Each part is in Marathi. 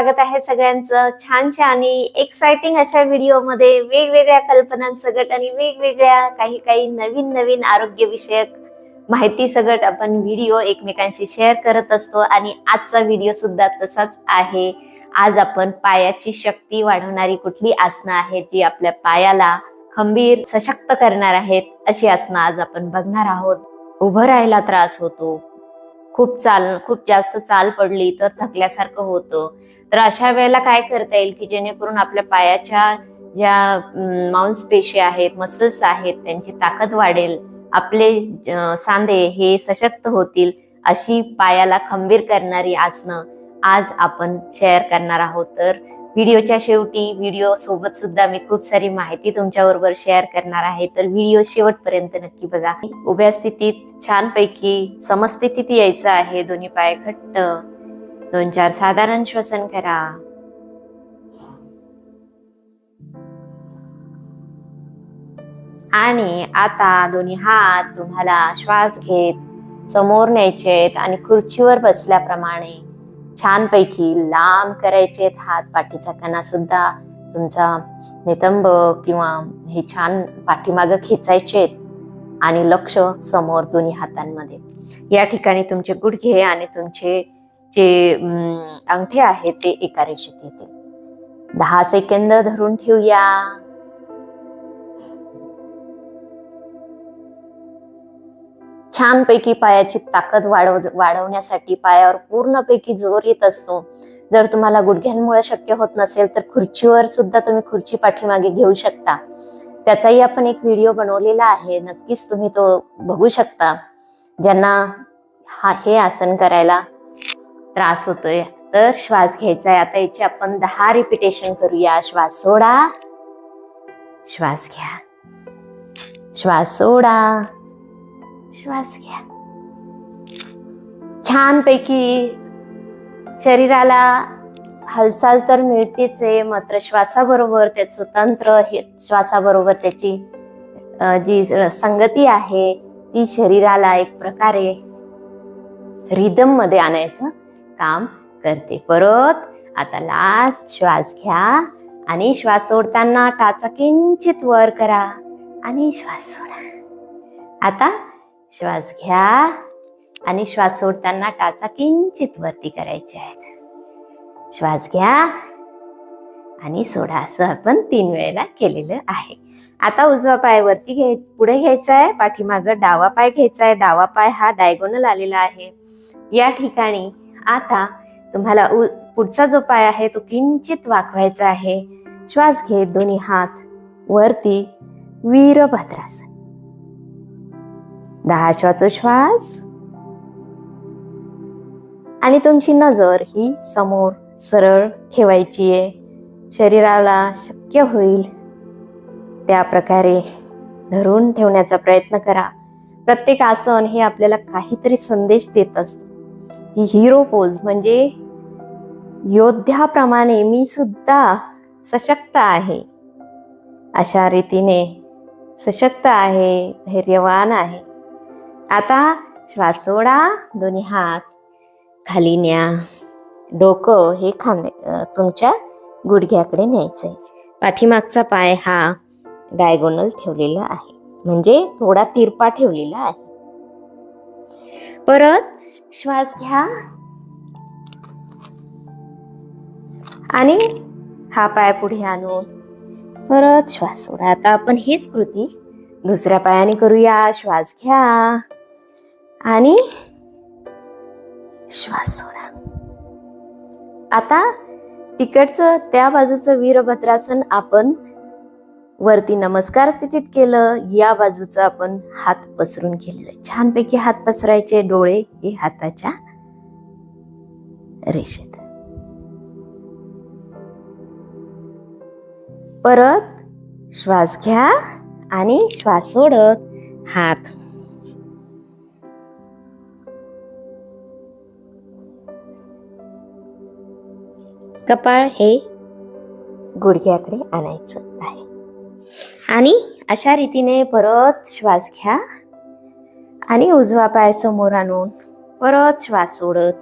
स्वागत आहे सगळ्यांचं. छानशा आणि एक्साइटिंग अशा व्हिडिओमध्ये वेगवेगळ्या कल्पनांसकट आणि वेगवेगळ्या काही काही नवीन नवीन आरोग्यविषयक माहिती सगट आपण व्हिडिओ एकमेकांशी शेअर करत असतो आणि आजचा व्हिडिओ सुद्धा तसाच आहे. आज आपण पायाची शक्ती वाढवणारी कुठली आसनं आहेत जी आपल्या पायाला खंबीर सशक्त करणार आहेत अशी आसनं आज आपण बघणार आहोत. उभं राहायला त्रास होतो. खूप चाल खूप जास्त चाल पडली तर थकल्यासारखं होतं. तर अशा वेळेला काय करता येईल की जेणेकरून आपल्या पायाच्या ज्या मांसपेशी आहेत मसल्स आहेत त्यांची ताकद वाढेल आपले सांधे हे सशक्त होतील अशी पायाला खंबीर करणारी आसनं आज आपण शेअर करणार आहोत. तर व्हिडिओच्या शेवटी व्हिडिओ सोबत सुद्धा मी खूप सारी माहिती तुमच्या बरोबर शेअर करणार आहे. तर व्हिडिओ शेवटपर्यंत नक्की बघा. उभ्या स्थितीत छानपैकी समस्थितीत यायचं आहे. दोन्ही पाय घट्ट. दोन चार साधारण श्वसन करा. आणि आता दोन्ही हात तुम्हाला श्वास घेत समोर न्यायचे आहेत आणि खुर्चीवर बसल्याप्रमाणे छानपैकी लांब करायचे आहेत हात पाठीचा कणा सुद्धा. तुमचा नितंब किंवा हे छान पाठीमागं खेचायचे आहेत. आणि लक्ष समोर दोन्ही हातांमध्ये. या ठिकाणी तुमचे गुडघे आणि तुमचे जे अंगठे आहेत ते एका रेषेत येतील. दहा सेकंद धरून ठेवूया. छानपैकी पायाची ताकद वाढव वाढवण्यासाठी पायावर पूर्णपैकी जोर येत असतो. जर तुम्हाला गुडघ्यांमुळे शक्य होत नसेल तर खुर्चीवर सुद्धा तुम्ही खुर्ची पाठीमागे घेऊ शकता. त्याचाही आपण एक व्हिडिओ बनवलेला आहे. नक्कीच तुम्ही तो बघू शकता. ज्यांना हा हे आसन करायला त्रास होतोय तर श्वास घ्यायचा आहे आता याची आपण दहा रिपिटेशन करूया. श्वास सोडा. श्वास घ्या. श्वास सोडा. श्वास घ्या छानपैकी शरीराला हालचाल तर मिळतेच आहे मात्र श्वासाबरोबर त्याचं तंत्र हे श्वासाबरोबर त्याची जी संगती आहे ती शरीराला एक प्रकारे रिदममध्ये आणायचं काम करते. परत आता लास्ट श्वास घ्या आणि श्वास सोडताना टाचा किंचित वर करा आणि श्वास सोडा. आता श्वास घ्या आणि श्वास सोडताना टाचा किंचित वरती करायचे आहेत. श्वास घ्या आणि सोडा. असं आपण तीन वेळेला केलेलं आहे. आता उजवा पाय वरती घ्याय पुढे घ्यायचा आहे. पाठीमागं डावा पाय घ्यायचा आहे. डावा पाय हा डायगोनल आलेला आहे. या ठिकाणी आता तुम्हाला उ- पुढचा जो पाय आहे तो किंचित वाकवायचा आहे. श्वास घेत दोन्ही हात वरती. वीरभद्रासन. दहा श्वासोश्वास आणि तुमची नजर ही समोर सरळ ठेवायची आहे. शरीराला शक्य होईल त्या प्रकारे धरून ठेवण्याचा प्रयत्न करा. प्रत्येक आसन हे आपल्याला काहीतरी संदेश देत असत. ही हिरो पोज म्हणजे योद्ध्याप्रमाणे मी सुद्धा सशक्त आहे. अशा रीतीने सशक्त आहे धैर्यवान आहे. आता श्वास सोडा दोन्ही हात खाली न्या. डोकं हे खांदे तुमच्या गुडघ्याकडे न्यायचंय. पाठीमागचा पाय हा डायगोनल ठेवलेला आहे. म्हणजे थोडा तिरपा ठेवलेला आहे. परत श्वास घ्या. आणि हा पाय पुढे आणून परत श्वास सोडा. आता आपण हीच कृती दुसऱ्या पायाने करूया. श्वास घ्या. आणि श्वास सोडा. आता तिकडचं त्या बाजूचं वीरभद्रासन आपण वरती नमस्कार स्थितीत केलं. या बाजूचं आपण हात पसरून केलेलं छानपैकी हात पसरायचे डोळे हे हाताच्या रेषेत. परत श्वास घ्या आणि श्वास सोडत हात कपाळ हे गुडघ्याकडे आणायचं आहे. आणि अशा रीतीने परत श्वास घ्या आणि उजवा पाय समोर आणून परत श्वास सोडत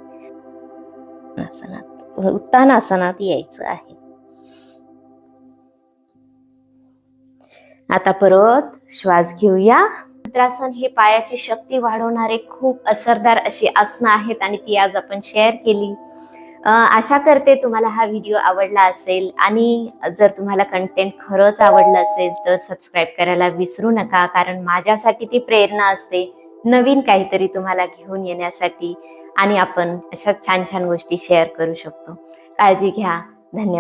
आसनात उत्तानासनात यायचं आहे. आता परत श्वास घेऊया. भद्रासन हे पायाची शक्ती वाढवणारे खूप असरदार अशी आसनं आहेत आणि ती आज आपण शेअर केली. आशा करते तुम्हाला हा व्हिडिओ आवडला असेल. आणि जर तुम्हाला कंटेंट खरंच आवडलं असेल तर सबस्क्राईब करायला विसरू नका. कारण माझ्यासाठी ती प्रेरणा असते नवीन काहीतरी तुम्हाला घेऊन येण्यासाठी. आणि आपण अशा छान छान गोष्टी शेअर करू शकतो. काळजी घ्या. धन्यवाद.